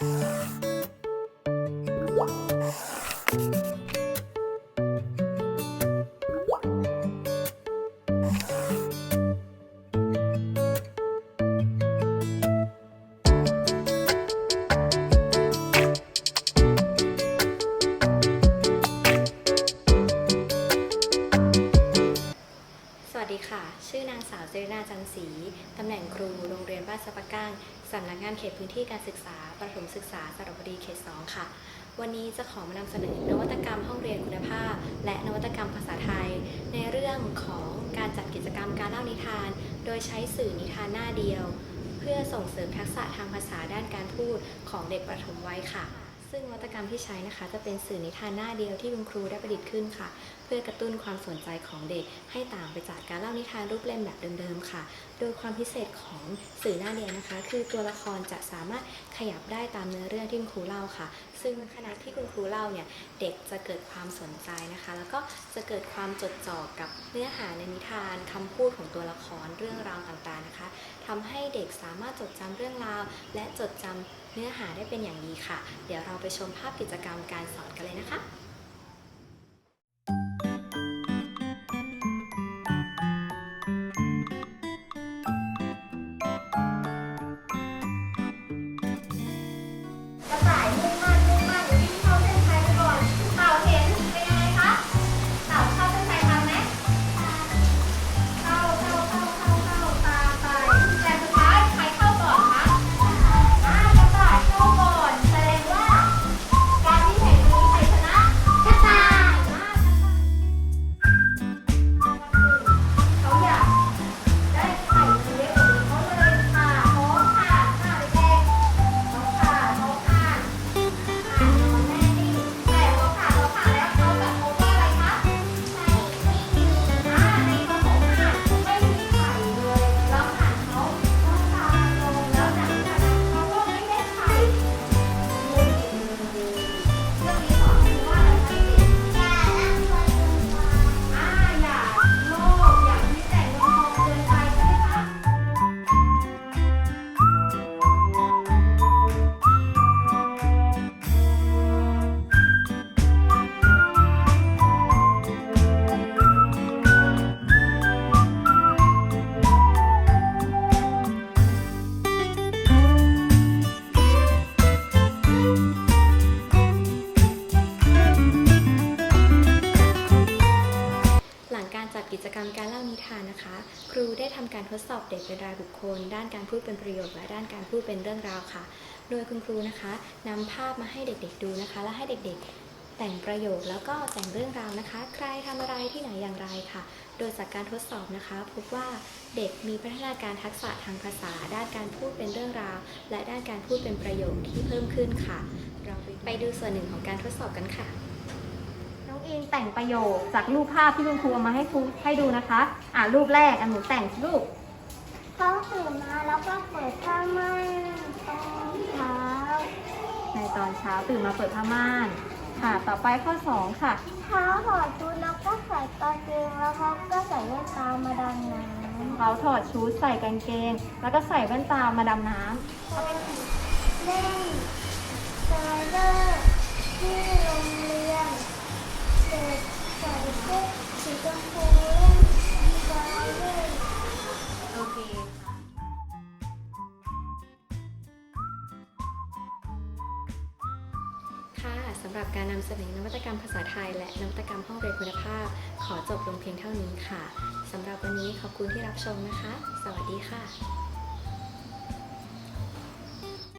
Música ชื่อนางสาวเจรินาจันศรีตำแหน่งครู โรงเรียนบ้านสะปะก้างสำนักงานเขตพื้นที่การศึกษา ประถมศึกษาสระบุรีเขต 2 ค่ะ วันนี้จะขอมานำเสนอนวัตกรรมห้องเรียนคุณภาพ และนวัตกรรมภาษาไทย ในเรื่องของการจัดกิจกรรมการเล่านิทาน โดยใช้สื่อนิทานหน้าเดียว เพื่อส่งเสริมทักษะทางภาษาด้านการพูดของเด็กประถมวัยค่ะซึ่งนวัตกรรมที่ใช้นะคะ จะเป็นสื่อนิทานหน้าเดียวที่คุณครูได้ประดิษฐ์ขึ้นค่ะเพื่อกระตุ้นความสนใจของเด็กให้ต่างไปจากการเล่านิทานรูปเล่มแบบเดิมๆค่ะ โดยความพิเศษของสื่อหน้าเดียวนะคะ คือตัวละครจะสามารถขยับได้ตามเนื้อเรื่องที่คุณครูเล่าค่ะ ซึ่งขณะที่คุณครูเล่าเนี่ยเด็กจะเกิดความสนใจนะคะ แล้วก็จะเกิดความจดจ่อกับเนื้อหาในนิทานคำพูดของตัวละครเรื่องราวต่างๆนะคะทำให้เด็กสามารถจดจำเรื่องราว และจดจำเนื้อหาได้เป็นอย่างดีค่ะ เดี๋ยวเราไปชมภาพกิจกรรมการสอนกันเลยนะคะ ทำการทดสอบเด็กเป็นรายบุคคล ด้านการพูดเป็นประโยชน์และด้านการพูดเป็นเรื่องราวค่ะ โดยคุณครูนะคะนำภาพมาให้เด็กๆดูนะคะ และให้เด็กๆ แต่งประโยคแล้วก็แต่งเรื่องราวนะคะ ใครทำอะไรที่ไหนอย่างไรค่ะ โดยจากการทดสอบนะคะ พบว่าเด็กมีพัฒนาการทักษะทางภาษา ด้านการพูดเป็นเรื่องราว และด้านการพูดเป็นประโยคที่เพิ่มขึ้นค่ะ เราไปดูส่วนหนึ่งของการทดสอบกันค่ะ องอิงแต่งประโยคจากรูปภาพที่คุณครูเอามาให้ครูให้ดูนะคะ อ่ารูปแรกอันหนูแต่งรูปเขาตื่นมาแล้วก็เปิดผ้าม่านตอนเช้า ในตอนเช้าตื่นมาเปิดผ้าม่าน ค่ะ ต่อไปข้อสองค่ะ เท้าถอดชุดแล้วก็ใส่กางเกงแล้วเขาก็ใส่แว่นตามาดำน้ำเขาถอดชุดใส่กางเกง แล้วก็ใส่แว่นตามาดำน้ำเล่นสไลเดอร์ที่โรงเรียน โอเคค่ะค่ะสำหรับการนำเสนอนวัตกรรมภาษาไทย และนวัตกรรมห้องเรียนคุณภาพ ขอจบลงเพียงเท่านี้ค่ะสำหรับวันนี้ขอบคุณที่รับชมนะคะ สวัสดีค่ะ